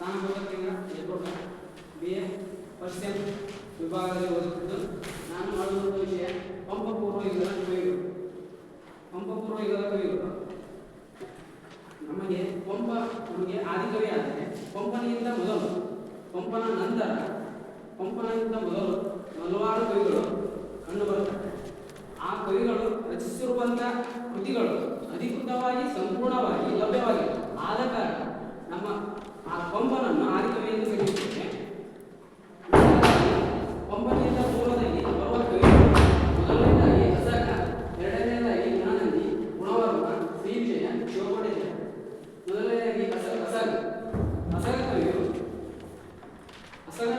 ಸ್ನಾನಕೋಟದಿಂದ ಎಲ್ಕೋಟ B A first sem ವಿಭಾಗದಲ್ಲಿ ಓದುತ್ತಿದ್ದು ನಾನು ಮಾಡುವಂಥ ವಿಷಯ ಪಂಪ ಪೂರ್ವ ಯುಗದ ಕವಿಗಳು. ಪಂಪ ಯುಗದ ಕವಿಗಳು. ನಮಗೆ ಪಂಪ ನಮಗೆ ಆದಿಕವಿ ಆದರೆ ಪಂಪನಿಗಿಂತ ಮೊದಲು, ಪಂಪನ ನಂತರ, ಪಂಪನಿಗಿಂತ ಮೊದಲು ಹಲವಾರು ಕವಿಗಳು.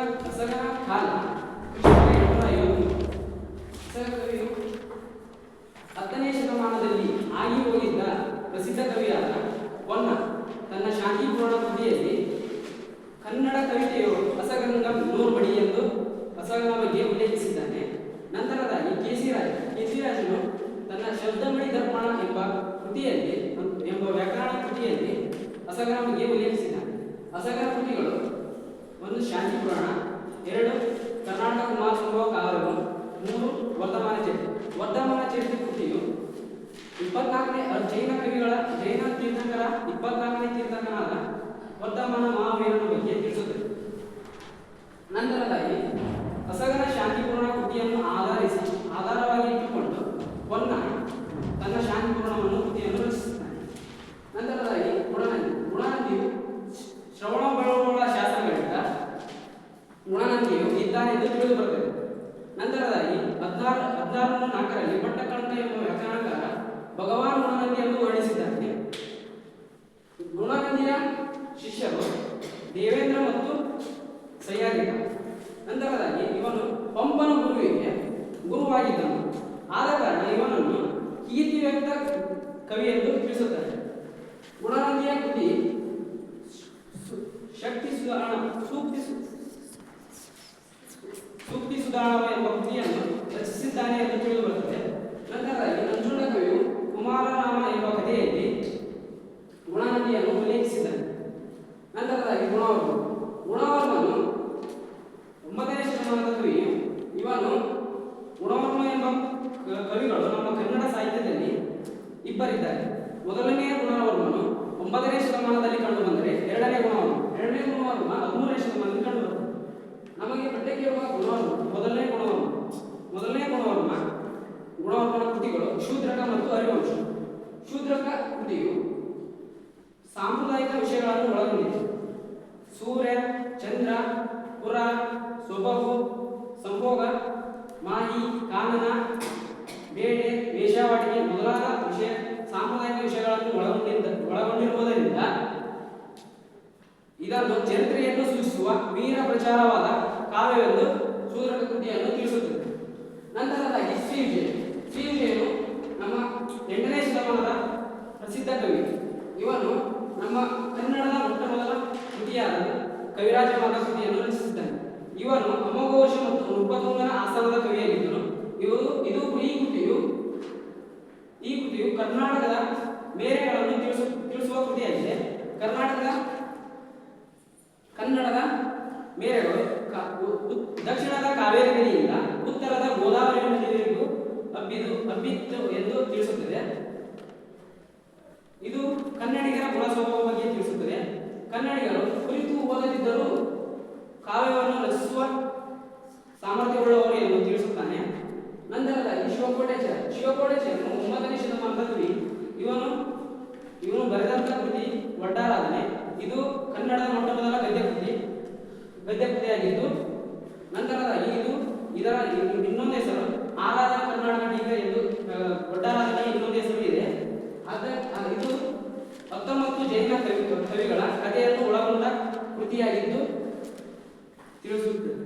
ಅಸಗನ ಕಾಲ ಕವಿಯು ಹತ್ತನೇ ಶತಮಾನದಲ್ಲಿ ಆಗಿ ಹೋಗಿದ್ದ ಪ್ರಸಿದ್ಧ ಕವಿಯಾದ ಪೊನ್ನ ತನ್ನ ಶಾಂತಿಪೂರ್ಣ ಕೃತಿಯಲ್ಲಿ ಕನ್ನಡ ಕವಿತೆಯು ಅಸಗಂಗಂ ನೂರಬಡಿ ಎಂದು ಅಸಗನ ಬಗ್ಗೆ ಉಲ್ಲೇಖಿಸಿದ್ದಾನೆ. ನಂತರದಾಗಿ K C Raja K C ರಾಜನು ತನ್ನ ಶಬ್ದಮಣಿ ದರ್ಪಣ ಎಂಬ ಕೃತಿಯಲ್ಲಿ, ಎಂಬ ವ್ಯಾಕರಣ ಕೃತಿಯಲ್ಲಿ ಅಸಗನ ಬಗ್ಗೆ ಉಲ್ಲೇಖಿಸಿದ್ದಾನೆ. ಅಸಗನ ಕೃತಿಗಳು ಒಂದು ಶಾಂತಿ ಪುರಾಣ, ಎರಡು ಕರ್ನಾಟಕ ಕುಮಾರ ಸಂಭವ ಮೂರು ವರ್ಧಮಾನ ಚರಿತ್ರೆ. ವರ್ಧಮಾನ ಚರಿತ್ರೆ ಕೃತಿಯು ಇಪ್ಪತ್ನಾಲ್ಕನೇ ಜೈನ ಕವಿಗಳ ಜೈನ ತೀರ್ಥಂಕರ, ಇಪ್ಪತ್ನಾಲ್ಕನೇ ತೀರ್ಥಂಕರಾದ ವರ್ಧಮಾನ ಮಹಾವೀರನ ಬಗ್ಗೆ ತಿಳಿಸುತ್ತದೆ ನಂತರದಾಗಿ ಅಸಗನ ಶಾಂತಿಪೂರ್ಣ ಕೃತಿಯನ್ನು ಆಧರಿಸಿ ಆಧಾರವಾಗಿ ಇಟ್ಟುಕೊಂಡು ಪೊನ್ನ ತನ್ನ ಶಾಂತಿಪೂರ್ಣವನ್ನು ಕೃತಿಯನ್ನು ರಚಿಸುತ್ತಾನೆ ನಂತರದಾಗಿ ಗುಣನಂದಿ ಗುಣನಂದಿಯು ಶ್ರವಣ ಬೆಳಗೊಳ ಶಾಸನಗಳಿಂದ ಗುಣನಂದಿಯು ಬರ್ತೇವೆ ಬರುತ್ತದೆ ನಂತರದಾಗಿ ಹದಿನಾರು ಹದಿನಾರು ನಾಲ್ಕರಲ್ಲಿ ಪಟ್ಟಕಂಠ ಎಂಬ ವ್ಯಾಕರಣಕಾರ ಭಗವಾನ್ ಗುಣನಂದಿಯನ್ನು ವರ್ಣಿಸಿದ್ದಾನೆ. ಗುಣನಂದಿಯ ಶಿಷ್ಯರು ದೇವೇಂದ್ರ ಮತ್ತು ಸಯ್ಯಾಗಿ ನಂತರದಾಗಿ ಇವನು ಪಂಪನ ಗುರುವಿಗೆ ಗುರುವಾಗಿದ್ದನು. ಆದ ಕಾರಣ ಇವನನ್ನು ಕೀರ್ತಿ ವ್ಯಕ್ತ ಕವಿ ಎಂದು ತಿಳಿಸುತ್ತಾರೆ. ಗುಣನಂದಿಯ ಕೃತಿ ಶಕ್ತಿ ಸುಧಾರಣ ಸೂಕ್ತಿ ಎಂಬ ಕೃತಿಯನ್ನು ರಚಿಸಿದ್ದಾನೆ ಎಂದು ತಿಳಿದು ಬರುತ್ತದೆ ನಂತರ ನಂಜುಂಡ ಕವಿಯು ಕುಮಾರರಾಮ ಎಂಬ ಕಥೆಯಲ್ಲಿ ಗುಣನದಿಯನ್ನು ಉಲ್ಲೇಖಿಸಿದ್ದಾನೆ. ನಂತರದಾಗಿ ಗುಣವರ್ಮ. ಗುಣವರ್ಮನು ಒಂಬತ್ತನೇ ಶತಮಾನದ ಕವಿ ಇವನು ಗುಣವರ್ಮ ಎಂಬ ಕವಿಗಳು ನಮ್ಮ ಕನ್ನಡ ಸಾಹಿತ್ಯದಲ್ಲಿ ಇಬ್ಬರಿದ್ದಾರೆ. ಮೊದಲನೆಯ ಗುಣವರ್ಮನು ಒಂಬತ್ತನೇ ಶತಮಾನದಲ್ಲಿ ಕಂಡು ಬಂದರೆ ಎರಡನೇ ಗುಣವರ್ಮ ಎರಡನೇ ಗುಣವರ್ಮ ಹದಿಮೂರನೇ ಶತಮಾನದಲ್ಲಿ ಕಂಡು ಬರುತ್ತದೆ ನಮಗೆ ಗುಣವನ್ನು, ಮೊದಲನೇ ಗುಣವರ್ಮ ಮೊದಲನೇ ಗುಣವರ್ಮ ಗುಣವರ್ಮನ ಕೃತಿಗಳು, ಶೂದ್ರಕ ಮತ್ತು ಹರಿವಂಶ. ಶೂದ್ರಕ ಕೃತಿಯು ಸಾಂಪ್ರದಾಯಿಕ ವಿಷಯಗಳನ್ನು ಒಳಗೊಂಡಿದೆ. ಸೂರ್ಯ, ಚಂದ್ರ, ಪುರ ಸೊಬಗು ಸಂಭೋಗ, ಮಾಹಿ, ಕಾನನ ಬೇಡೆ ವೇಷಾವಾಟಿಕೆ ಮೊದಲಾದ ವಿಷಯ, ಸಾಂಪ್ರದಾಯಿಕ ವಿಷಯಗಳನ್ನು ಒಳಗೊಂಡಿದ್ದ ಒಳಗೊಂಡಿರುವುದರಿಂದ ಇದನ್ನು ಚರಿತ್ರೆಯನ್ನು ಸೂಚಿಸುವ ವೀರ ಪ್ರಚಾರವಾದ ಕಾವ್ಯವೆಂದು ಶೂದ್ರಕ ಕೃತಿಯನ್ನು ತಿಳಿಸುತ್ತದೆ. ನಂತರದಾಗಿ ಶ್ರೀವಿಜಯ ಶ್ರೀವಿಜಯನು ನಮ್ಮ ಎಂಟನೇ ಶತಮಾನದ ಪ್ರಸಿದ್ಧ ಕವಿ. ಇವನು ನಮ್ಮ ಕನ್ನಡದ ಮೊಟ್ಟ ಮೊದಲ ಕೃತಿಯಾದ ಕವಿರಾಜ ಮಾತ ಕೃತಿಯನ್ನು ರಚಿಸಿದ್ದಾನೆ. ಇವನು ಅಮೋಘೋಷ ಮತ್ತು ನೃಪತುಂಗನ ಆಸ್ಥಾನದ ಕವಿಯಾಗಿದ್ದನು ಇವರು ಇದು ಈ ಕೃತಿಯು ಈ ಕೃತಿಯು ಕರ್ನಾಟಕದ ಮೇರೆಗಳನ್ನು ತಿಳಿಸು, ತಿಳಿಸುವ ಕೃತಿಯಾಗಿದೆ ಕರ್ನಾಟಕದ ಕನ್ನಡದ ಮೇರೆಗಳು ಕ- ಉ- ಉತ್- ದಕ್ಷಿಣದ ಕಾವೇರಿ ನದಿಯಿಂದ ಉತ್ತರದ ಗೋದಾವರಿ ನದಿವರೆಗೂ ಹಬ್ಬಿದು ಹಬ್ಬಿತ್ತು ಎಂದು ತಿಳಿಸುತ್ತದೆ. ಇದು ಕನ್ನಡಿಗರ ಗುಣ ಸ್ವಭಾವ ಬಗ್ಗೆ ತಿಳಿಸುತ್ತದೆ. ಕನ್ನಡಿಗರು ಕುರಿತು ಓದದಿದ್ದರೂ ಕಾವ್ಯವನ್ನು ರಚಿಸುವ ಸಾಮರ್ಥ್ಯವುಳ್ಳವರು ಎಂದು ತಿಳಿಸುತ್ತಾನೆ. ಶಿವಕೋಟೇಶ್ವರ ಶಿವಕೋಟೇಶ್ವರನು ಒಂಬತ್ತನೇ ಹಾಗಾಗಿ ಇದು ಇದರ ಇನ್ನೊಂದು ಹೆಸರು. ಆರಾಧ ಕರ್ನಾಟಕ ಟೀಕ ಎಂದು ದೊಡ್ಡರಾಧನೆ ಇನ್ನೊಂದು ಹೆಸರು ಇದೆ. ಆದರೆ ಇದು ಹತ್ತೊಂಬತ್ತು ಜೈನ ಕವಿ, ಕವಿಗಳ ಕಥೆಯನ್ನು ಒಳಗೊಂಡ ಕೃತಿಯಾಗಿದ್ದು ತಿಳಿಸುತ್ತದೆ.